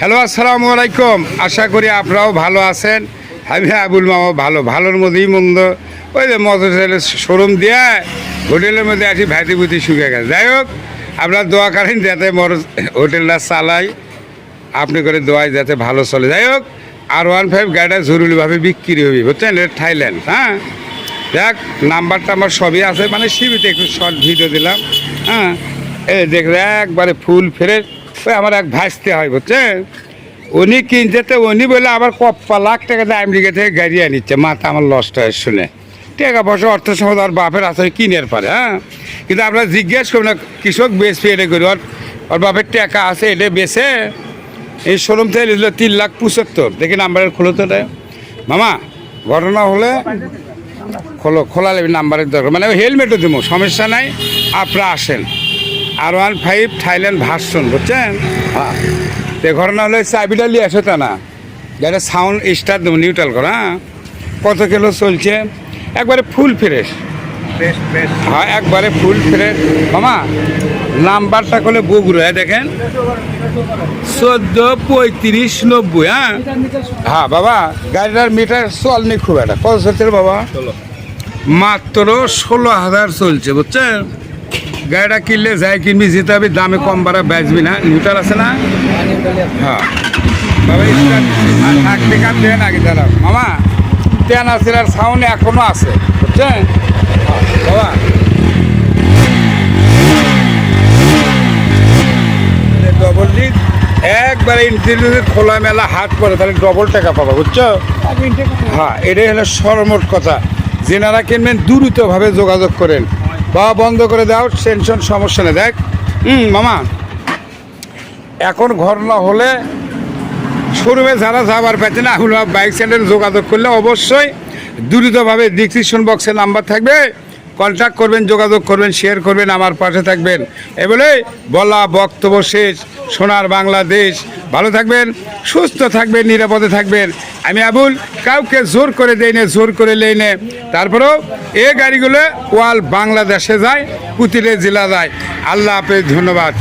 Hello, আসসালামু আলাইকুম। আশা করি আপনারাও ভালো আছেন। আমি আবুল মামা, ভালো, ভালোর মধ্যেই মন্দ। ওই যে মোটরসাইকেলের শোরুম দিয়ে হোটেলের মধ্যে আসি, ভাইটি বুতি শুকে গেছে। যাই হোক, আপনার দোয়া করেন যাতে মোটর হোটেলটা চালাই। আপনি করে দোয়ায় যাতে ভালো চলে। যাই হোক, আর ওয়ান ফাইভ গাড়িটা জরুরিভাবে বিক্রি হবে, বুঝছেন? এটা থাইল্যান্ড হ্যাঁ? দেখ নাম্বারটা আমার সবই আছে মানে সিবিতে একটু শর্ট ভিডিও দিলাম হ্যাঁ? এই দেখ একবারে ফুল ফেরে ওই আমার এক ভাসতে হয়, বুঝছেন? উনি কিনছে তো উনি বলে আবার কপ্পা লাখ টাকা দিয়ে আমেরিকা থেকে গাড়ি আনিচ্ছে। মাথা আমার লসটা হয়, শুনে। টাকা পয়সা, অর্থ সময় আর বাপের আসলে কিনের পারে হ্যাঁ? কিন্তু আপনারা জিজ্ঞেস করুন না, কৃষক বেচবে এটা করি, ওর ওর বাপের টাকা আছে, এটা বেচে। এই শোরুম থেকে নিল তিন লাখ পঁচাত্তর। দেখি নাম্বারের খোলো তো। মামা, ঘটনা হলে খোলো, খোলা নেবে নাম্বারের দরকার। মানে হেলমেটও দেবো, সমস্যা নাই, আপনারা আসেন। আর ওয়ান ফাইভ থাইল্যান্ড ভার্সন বুঝছেন? হ্যাঁ। তো ঘটনা হলে চাবিটা নিয়ে আসো তা না। যারা সাউন্ড স্টার্ট দেবো নিউট্রাল করা হ্যাঁ? কত কিলো চলছে? একবারে ফুল ফ্রেশ হ্যাঁ একবারে ফুল ফ্রেশ মামা নাম্বারটা করলে বগুড়া হ্যাঁ, দেখেন? চোদ্দ পঁয়ত্রিশ নব্বই হ্যাঁ? হ্যাঁ বাবা গাড়িটার মিটার চলনি খুব একটা। কত চলছে বাবা? মাত্র ষোলো হাজার চলছে বুঝছেন? গাড়িটা কিনলে যাই কিনবি যেতে হবে দামে কম বাড়া বেচবি না। নিউটার আছে না? হ্যাঁ। বাবা দেন আগে দাঁড়াও। মামা তেন আছে আর সাউন্ড এখনও আছে বুঝছেন? বাবা। ডবল ডিক একবারে ইন্টারভিউ খোলামেলা হাত পরে তাহলে ডবল টাকা পাবা বুঝছ? হ্যাঁ এটাই হলো সরমোট কথা। যেনারা কিনবেন দ্রুতভাবে যোগাযোগ করেন। বা বন্ধ করে দাও টেনশন সমস্যা নেই। দেখ হুম মামা, এখন ঘটনা হলে শোরুমে যারা যাবার পাচ্ছে না এখন বাইক সেন্টারে যোগাযোগ করলে অবশ্যই দ্রুতভাবে ডিসক্রিপশন বক্সে নাম্বার থাকবে। কন্ট্যাক্ট করবেন, যোগাযোগ করবেন শেয়ার করবেন, আমার পাশে থাকবেন। এ বলে বলা বক্তব্য শেষ। সোনার বাংলাদেশ। ভালো থাকবেন, সুস্থ থাকবেন, নিরাপদে থাকবেন। আমি আবুল, কাউকে জোর করে দেই নে, জোর করে লেই নে। তারপরেও এ গাড়িগুলো ওয়াল বাংলাদেশে যায় পুতিলে জেলা যায়। আল্লাহ হাফেজ, ধন্যবাদ।